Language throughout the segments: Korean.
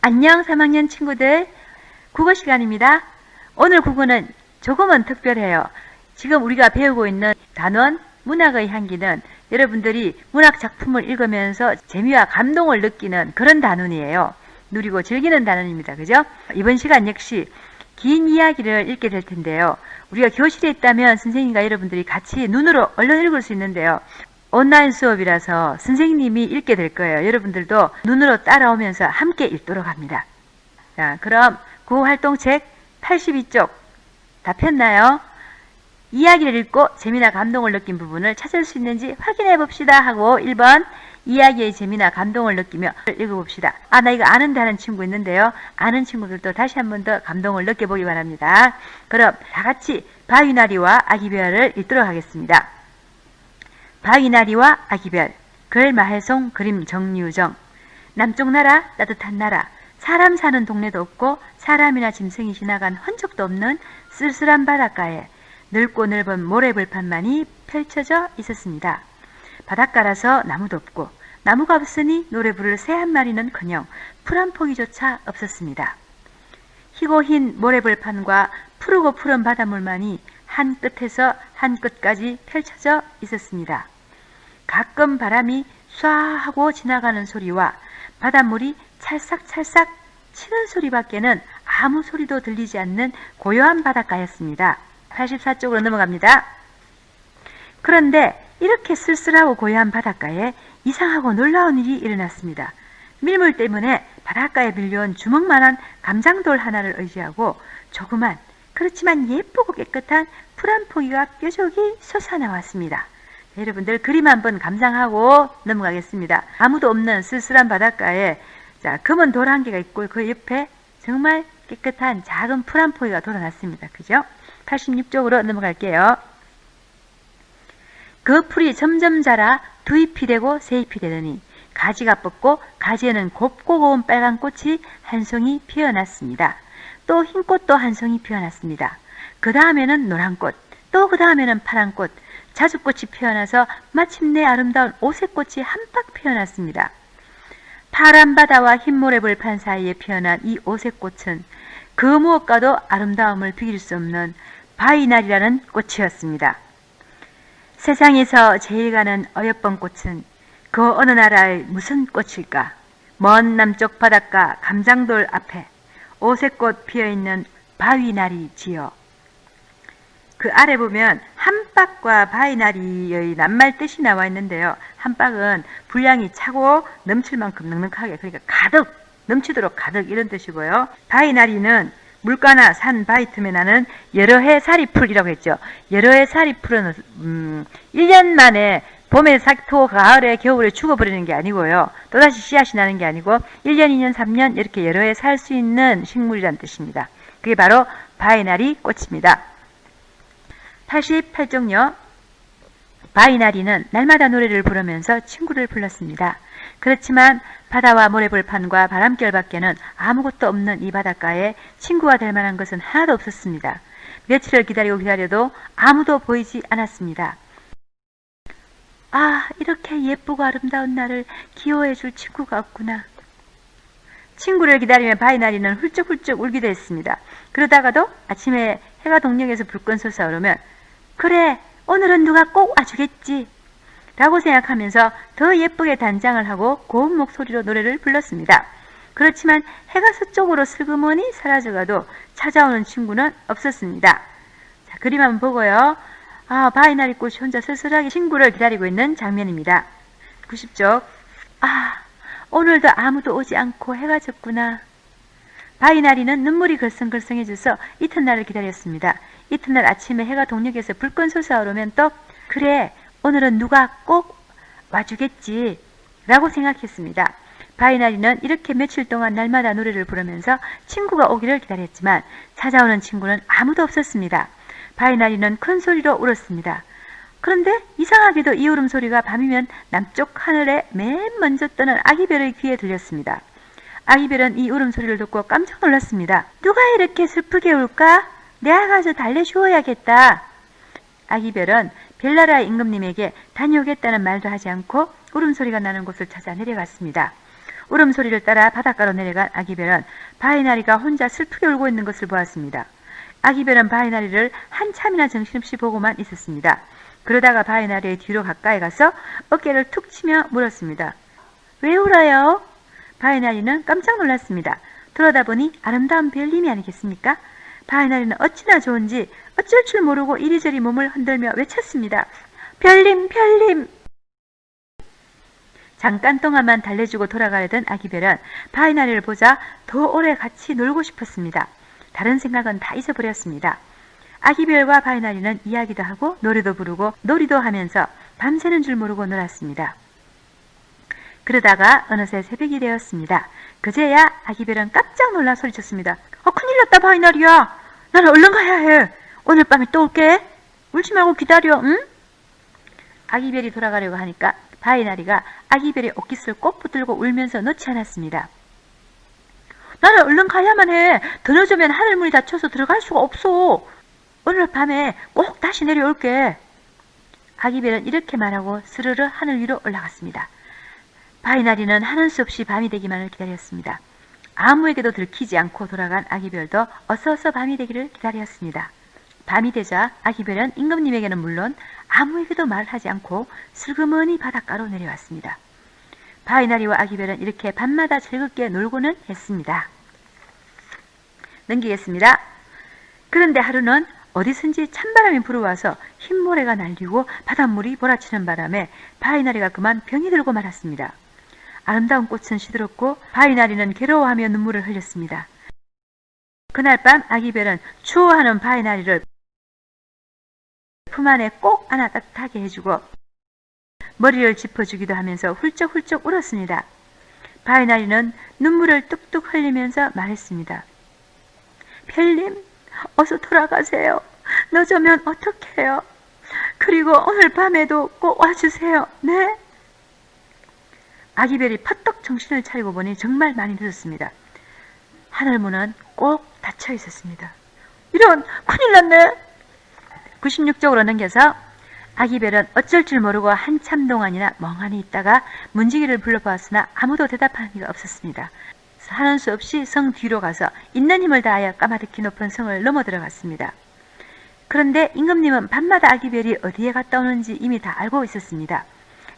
안녕 3학년 친구들 국어 시간입니다. 오늘 국어는 조금은 특별해요. 지금 우리가 배우고 있는 단원 문학의 향기는 여러분들이 문학 작품을 읽으면서 재미와 감동을 느끼는 그런 단원이에요. 누리고 즐기는 단원입니다. 그죠? 이번 시간 역시 긴 이야기를 읽게 될 텐데요. 우리가 교실에 있다면 선생님과 여러분들이 같이 눈으로 얼른 읽을 수 있는데요. 온라인 수업이라서 선생님이 읽게 될 거예요. 여러분들도 눈으로 따라오면서 함께 읽도록 합니다. 자, 그럼 구 활동책 82쪽 다 폈나요? 이야기를 읽고 재미나 감동을 느낀 부분을 찾을 수 있는지 확인해 봅시다 하고 1번 이야기의 재미나 감동을 느끼며 읽어봅시다. 아, 나 이거 아는데 하는 친구 있는데요. 아는 친구들도 다시 한 번 더 감동을 느껴보기 바랍니다. 그럼 다 같이 바위나리와 아기별을 읽도록 하겠습니다. 바위나리와 아기별, 글 마해송, 그림 정유정. 남쪽 나라, 따뜻한 나라, 사람 사는 동네도 없고 사람이나 짐승이 지나간 흔적도 없는 쓸쓸한 바닷가에 넓고 넓은 모래벌판만이 펼쳐져 있었습니다. 바닷가라서 나무도 없고 나무가 없으니 노래 부를 새 한 마리는커녕 풀한 포기조차 없었습니다. 희고 흰 모래벌판과 푸르고 푸른 바닷물만이 한 끝에서 한 끝까지 펼쳐져 있었습니다. 가끔 바람이 쏴 하고 지나가는 소리와 바닷물이 찰싹찰싹 치는 소리밖에는 아무 소리도 들리지 않는 고요한 바닷가였습니다. 84쪽으로 넘어갑니다. 그런데 이렇게 쓸쓸하고 고요한 바닷가에 이상하고 놀라운 일이 일어났습니다. 밀물 때문에 바닷가에 밀려온 주먹만한 감장돌 하나를 의지하고 조그만 그렇지만 예쁘고 깨끗한 풀한 포기가 뾰족이 솟아나왔습니다. 여러분들 그림 한번 감상하고 넘어가겠습니다. 아무도 없는 쓸쓸한 바닷가에 자 검은 돌 한 개가 있고 그 옆에 정말 깨끗한 작은 풀한 포기가 돌아났습니다. 그죠? 86쪽으로 넘어갈게요. 그 풀이 점점 자라 두 잎이 되고 세 잎이 되더니 가지가 뻗고 가지에는 곱고 고운 빨간 꽃이 한 송이 피어났습니다. 또 흰 꽃도 한 송이 피어났습니다. 그 다음에는 노란 꽃, 또 그 다음에는 파란 꽃, 자주꽃이 피어나서 마침내 아름다운 오색꽃이 한박 피어났습니다. 파란 바다와 흰 모래벌판 사이에 피어난 이 오색꽃은 그 무엇과도 아름다움을 비길 수 없는 바이날이라는 꽃이었습니다. 세상에서 제일 가는 어여쁜 꽃은 그 어느 나라의 무슨 꽃일까? 먼 남쪽 바닷가 감장돌 앞에 오색꽃 피어있는 바위나리지요. 그 아래 보면 한박과 바위나리의 낱말 뜻이 나와 있는데요. 한박은 분량이 차고 넘칠 만큼 넉넉하게 그러니까 가득 넘치도록 가득 이런 뜻이고요. 바위나리는 물가나 산 바위 틈에 나는 여러 해 사리풀이라고 했죠. 여러 해 사리풀은 음, 1년 만에 봄에 삭토, 가을에, 겨울에 죽어버리는 게 아니고요. 또다시 씨앗이 나는 게 아니고 1년, 2년, 3년 이렇게 여러 해 살 수 있는 식물이란 뜻입니다. 그게 바로 바이나리 꽃입니다. 88쪽요. 바이나리는 날마다 노래를 부르면서 친구를 불렀습니다. 그렇지만 바다와 모래벌판과 바람결밖에는 아무것도 없는 이 바닷가에 친구가 될 만한 것은 하나도 없었습니다. 며칠을 기다리고 기다려도 아무도 보이지 않았습니다. 아, 이렇게 예쁘고 아름다운 나를 기호해 줄 친구가 없구나. 친구를 기다리며 바이나리는 훌쩍훌쩍 울기도 했습니다. 그러다가도 아침에 해가 동력에서 불끈 솟아오르면 그래, 오늘은 누가 꼭 와주겠지. 라고 생각하면서 더 예쁘게 단장을 하고 고운 목소리로 노래를 불렀습니다. 그렇지만 해가 서쪽으로 슬그머니 사라져가도 찾아오는 친구는 없었습니다. 자, 그림 한번 보고요. 아, 바이나리 꽃이 혼자 쓸쓸하게 친구를 기다리고 있는 장면입니다. 90쪽. 아, 오늘도 아무도 오지 않고 해가 졌구나. 바이나리는 눈물이 글썽글썽해져서 이튿날을 기다렸습니다. 이튿날 아침에 해가 동력에서 불끈 솟아오르면 또 그래 오늘은 누가 꼭 와주겠지 라고 생각했습니다. 바이나리는 이렇게 며칠 동안 날마다 노래를 부르면서 친구가 오기를 기다렸지만 찾아오는 친구는 아무도 없었습니다. 바이나리는 큰 소리로 울었습니다. 그런데 이상하게도 이 울음소리가 밤이면 남쪽 하늘에 맨 먼저 떠는 아기별의 귀에 들렸습니다. 아기별은 이 울음소리를 듣고 깜짝 놀랐습니다. 누가 이렇게 슬프게 울까? 내가 가서 달래주어야겠다. 아기별은 별나라 임금님에게 다녀오겠다는 말도 하지 않고 울음소리가 나는 곳을 찾아 내려갔습니다. 울음소리를 따라 바닷가로 내려간 아기별은 바이나리가 혼자 슬프게 울고 있는 것을 보았습니다. 아기별은 바이나리를 한참이나 정신없이 보고만 있었습니다. 그러다가 바이나리의 뒤로 가까이 가서 어깨를 툭 치며 물었습니다. 왜 울어요? 바이나리는 깜짝 놀랐습니다. 돌아다 보니 아름다운 별님이 아니겠습니까? 바이나리는 어찌나 좋은지 어쩔 줄 모르고 이리저리 몸을 흔들며 외쳤습니다. 별님, 별님! 잠깐 동안만 달래주고 돌아가려던 아기별은 바이나리를 보자 더 오래 같이 놀고 싶었습니다. 다른 생각은 다 잊어버렸습니다. 아기별과 바이나리는 이야기도 하고 노래도 부르고 놀이도 하면서 밤새는 줄 모르고 놀았습니다. 그러다가 어느새 새벽이 되었습니다. 그제야 아기별은 깜짝 놀라 소리쳤습니다. 어, 큰일 났다 바이나리야. 나는 얼른 가야 해. 오늘 밤에 또 올게. 울지 말고 기다려. 응? 아기별이 돌아가려고 하니까 바이나리가 아기별의 옷깃을 꼭 붙들고 울면서 놓지 않았습니다. 나는 얼른 가야만 해. 더 늦으면 하늘문이 닫혀서 들어갈 수가 없어. 오늘 밤에 꼭 다시 내려올게. 아기별은 이렇게 말하고 스르르 하늘 위로 올라갔습니다. 바이나리는 하는 수 없이 밤이 되기만을 기다렸습니다. 아무에게도 들키지 않고 돌아간 아기별도 어서 어서 밤이 되기를 기다렸습니다. 밤이 되자 아기별은 임금님에게는 물론 아무에게도 말하지 않고 슬그머니 바닷가로 내려왔습니다. 바이나리와 아기별은 이렇게 밤마다 즐겁게 놀고는 했습니다. 넘기겠습니다. 그런데 하루는 어디선지 찬바람이 불어와서 흰 모래가 날리고 바닷물이 몰아치는 바람에 바이나리가 그만 병이 들고 말았습니다. 아름다운 꽃은 시들었고 바이나리는 괴로워하며 눈물을 흘렸습니다. 그날 밤 아기별은 추워하는 바이나리를 품 안에 꼭 안아 따뜻하게 해주고 머리를 짚어주기도 하면서 훌쩍훌쩍 울었습니다. 바이나리는 눈물을 뚝뚝 흘리면서 말했습니다. 별님, 어서 돌아가세요. 늦으면 어떡해요? 그리고 오늘 밤에도 꼭 와주세요. 네? 아기별이 퍼떡 정신을 차리고 보니 정말 많이 늦었습니다. 하늘문은 꼭 닫혀 있었습니다. 이런 큰일 났네. 96쪽으로 넘겨서 아기별은 어쩔 줄 모르고 한참 동안이나 멍하니 있다가 문지기를 불러보았으나 아무도 대답하는 이가 없었습니다. 하는 수 없이 성 뒤로 가서 있는 힘을 다하여 까마득히 높은 성을 넘어 들어갔습니다. 그런데 임금님은 밤마다 아기별이 어디에 갔다 오는지 이미 다 알고 있었습니다.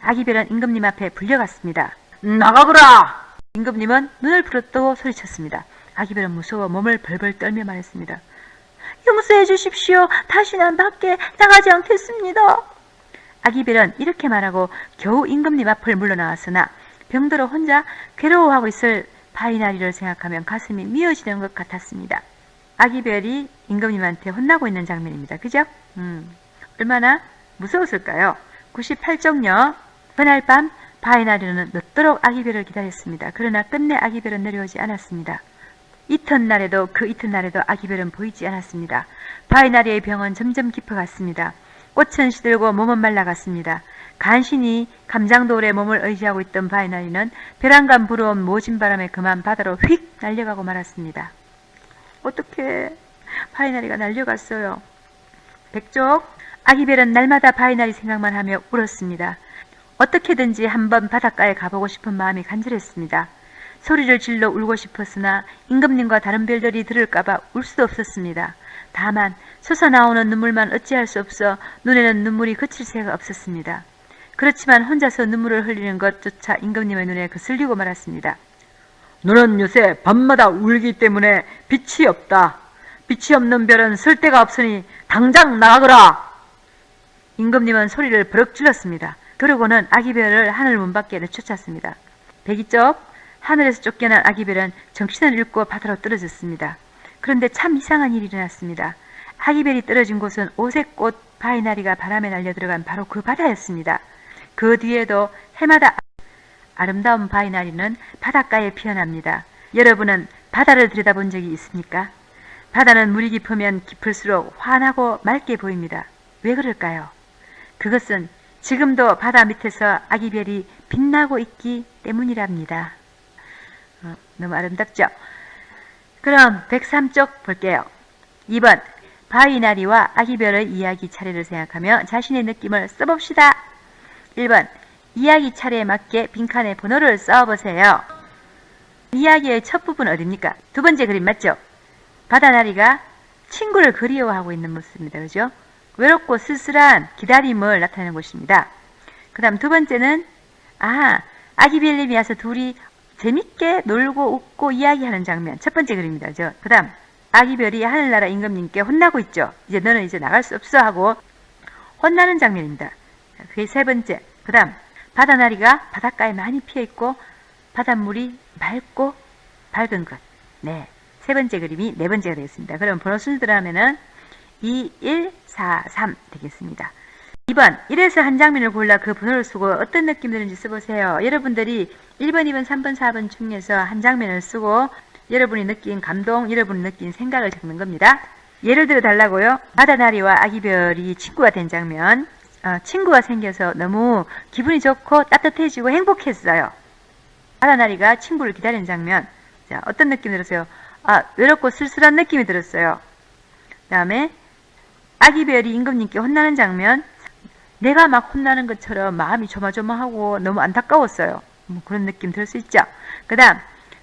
아기별은 임금님 앞에 불려갔습니다. 나가거라! 임금님은 눈을 부릅뜨고 소리쳤습니다. 아기별은 무서워 몸을 벌벌 떨며 말했습니다. 용서해 주십시오. 다시는 밖에 나가지 않겠습니다. 아기별은 이렇게 말하고 겨우 임금님 앞을 물러나왔으나 병들어 혼자 괴로워하고 있을 바이나리를 생각하면 가슴이 미어지는 것 같았습니다. 아기별이 임금님한테 혼나고 있는 장면입니다. 그죠? 음, 얼마나 무서웠을까요? 98쪽요. 그날 밤 바이나리는 늦도록 아기별을 기다렸습니다. 그러나 끝내 아기별은 내려오지 않았습니다. 이튿날에도 그 이튿날에도 아기별은 보이지 않았습니다. 바이나리의 병은 점점 깊어갔습니다. 꽃은 시들고 몸은 말라갔습니다. 간신히 감장돌에 몸을 의지하고 있던 바이나리는 벼랑간 불어온 모진 바람에 그만 바다로 휙 날려가고 말았습니다. 어떻게 바이나리가 날려갔어요. 백쪽 아기별은 날마다 바이나리 생각만 하며 울었습니다. 어떻게든지 한번 바닷가에 가보고 싶은 마음이 간절했습니다. 소리를 질러 울고 싶었으나 임금님과 다른 별들이 들을까봐 울 수도 없었습니다. 다만 솟아 나오는 눈물만 어찌할 수 없어 눈에는 눈물이 그칠 새가 없었습니다. 그렇지만 혼자서 눈물을 흘리는 것조차 임금님의 눈에 거슬리고 말았습니다. 너는 요새 밤마다 울기 때문에 빛이 없다. 빛이 없는 별은 쓸 데가 없으니 당장 나가거라! 임금님은 소리를 버럭 질렀습니다. 그러고는 아기별을 하늘 문 밖에 내쫓았습니다. 백이쪽 하늘에서 쫓겨난 아기별은 정신을 잃고 바다로 떨어졌습니다. 그런데 참 이상한 일이 일어났습니다. 아기별이 떨어진 곳은 오색꽃 바이나리가 바람에 날려 들어간 바로 그 바다였습니다. 그 뒤에도 해마다 아름다운 바이나리는 바닷가에 피어납니다. 여러분은 바다를 들여다본 적이 있습니까? 바다는 물이 깊으면 깊을수록 환하고 맑게 보입니다. 왜 그럴까요? 그것은 지금도 바다 밑에서 아기별이 빛나고 있기 때문이랍니다. 어, 너무 아름답죠? 그럼 103쪽 볼게요. 2번 바이나리와 아기별의 이야기 차례를 생각하며 자신의 느낌을 써봅시다. 1번 이야기 차례에 맞게 빈칸에 번호를 써보세요. 이야기의 첫 부분 어딥니까? 두 번째 그림 맞죠? 바다나리가 친구를 그리워하고 있는 모습입니다. 그죠? 외롭고 쓸쓸한 기다림을 나타내는 것입니다. 그 다음 두 번째는, 아, 아기 벨님이 와서 둘이 재밌게 놀고 웃고 이야기하는 장면. 첫 번째 그림입니다. 그 다음, 아기 별이 하늘나라 임금님께 혼나고 있죠. 이제 너는 이제 나갈 수 없어 하고 혼나는 장면입니다. 그게 세 번째. 그 다음, 바다나리가 바닷가에 많이 피어 있고 바닷물이 맑고 밝은 것. 네. 세 번째 그림이 네 번째가 되겠습니다. 그럼 번호 순서대로 하면은 2, 1, 4, 3 되겠습니다. 2번, 1에서 한 장면을 골라 그 번호를 쓰고 어떤 느낌 드는지 써보세요. 여러분들이 1번, 2번, 3번, 4번 중에서 한 장면을 쓰고 여러분이 느낀 감동, 여러분이 느낀 생각을 적는 겁니다. 예를 들어 달라고요. 바다나리와 아기별이 친구가 된 장면. 어, 친구가 생겨서 너무 기분이 좋고 따뜻해지고 행복했어요. 바다나리가 친구를 기다리는 장면. 자, 어떤 느낌 들었어요? 아, 외롭고 쓸쓸한 느낌이 들었어요. 그 다음에 아기별이 임금님께 혼나는 장면. 내가 막 혼나는 것처럼 마음이 조마조마하고 너무 안타까웠어요. 뭐 그런 느낌 들 수 있죠. 그 다음,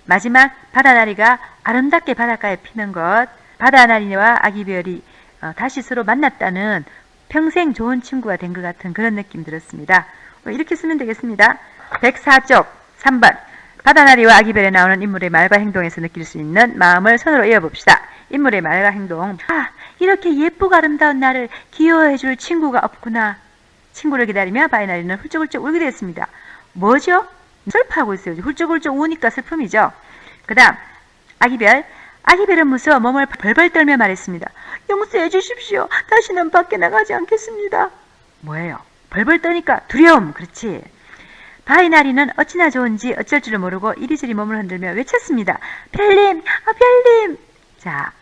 마지막 바다나리가 아름답게 바닷가에 피는 것. 바다나리와 아기별이 어, 다시 서로 만났다는 평생 좋은 친구가 된 것 같은 그런 느낌 들었습니다. 어, 이렇게 쓰면 되겠습니다. 104쪽 3번 바다나리와 아기별에 나오는 인물의 말과 행동에서 느낄 수 있는 마음을 손으로 이어봅시다. 인물의 말과 행동. 아, 이렇게 예쁘고 아름다운 나를 귀여워해줄 친구가 없구나. 친구를 기다리며 바이나리는 훌쩍훌쩍 울게 됐습니다. 뭐죠? 슬퍼하고 있어요. 훌쩍훌쩍 우니까 슬픔이죠. 그 다음 아기별 아기별은 무서워 몸을 벌벌 떨며 말했습니다. 용서해 주십시오. 다시는 밖에 나가지 않겠습니다. 뭐예요? 벌벌 떠니까 두려움. 그렇지. 바이나리는 어찌나 좋은지 어쩔 줄을 모르고 이리저리 몸을 흔들며 외쳤습니다. 별님, 아 별님. 자,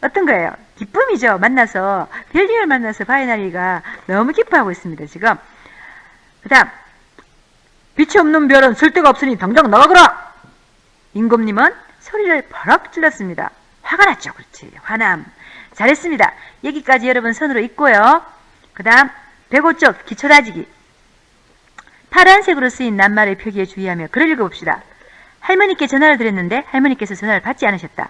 어떤 거예요? 기쁨이죠. 만나서 별님을 만나서 바이나리가 너무 기뻐하고 있습니다. 지금. 그 다음 빛이 없는 별은 쓸데가 없으니 당장 나가거라! 임금님은 소리를 버럭 질렀습니다. 화가 났죠. 그렇지. 화남. 잘했습니다. 여기까지 여러분 손으로 읽고요. 그 다음 105쪽 기초다지기 파란색으로 쓰인 낱말의 표기에 주의하며 글을 읽어봅시다. 할머니께 전화를 드렸는데 할머니께서 전화를 받지 않으셨다.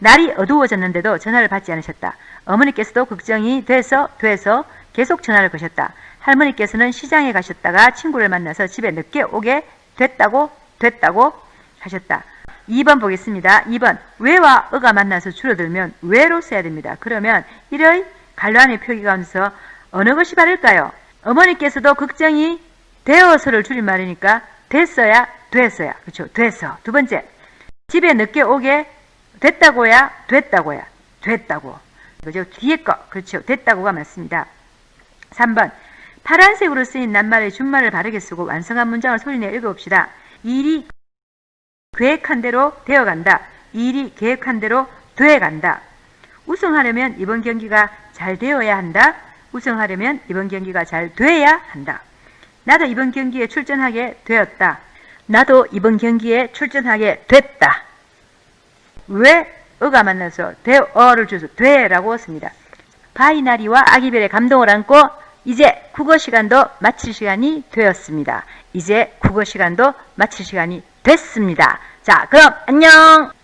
날이 어두워졌는데도 전화를 받지 않으셨다. 어머니께서도 걱정이 돼서 돼서 계속 전화를 거셨다. 할머니께서는 시장에 가셨다가 친구를 만나서 집에 늦게 오게 됐다고 됐다고 하셨다. 2번 보겠습니다. 2번 왜와 어가 만나서 줄어들면 왜로 써야 됩니다. 그러면 1의 갈란의 표기 가운데서 어느 것이 바를까요? 어머니께서도 걱정이 되어서를 줄임말이니까 됐어야 됐어야 그렇죠. 됐어. 두 번째 집에 늦게 오게 됐다고야 됐다고야 됐다고 그죠. 뒤에 거 그렇죠. 됐다고가 맞습니다. 3번 파란색으로 쓰인 낱말의 준말을 바르게 쓰고 완성한 문장을 소리내 읽어봅시다. 일이 계획한 대로 되어간다. 일이 계획한 대로 돼간다. 우승하려면 이번 경기가 잘 되어야 한다. 우승하려면 이번 경기가 잘 돼야 한다. 나도 이번 경기에 출전하게 되었다. 나도 이번 경기에 출전하게 됐다. 왜 어가 만나서 되어를 줘서 돼라고 씁니다. 바이나리와 아기별의 감동을 안고 이제 국어 시간도 마칠 시간이 되었습니다. 이제 국어 시간도 마칠 시간이 됐습니다. 자, 그럼 안녕!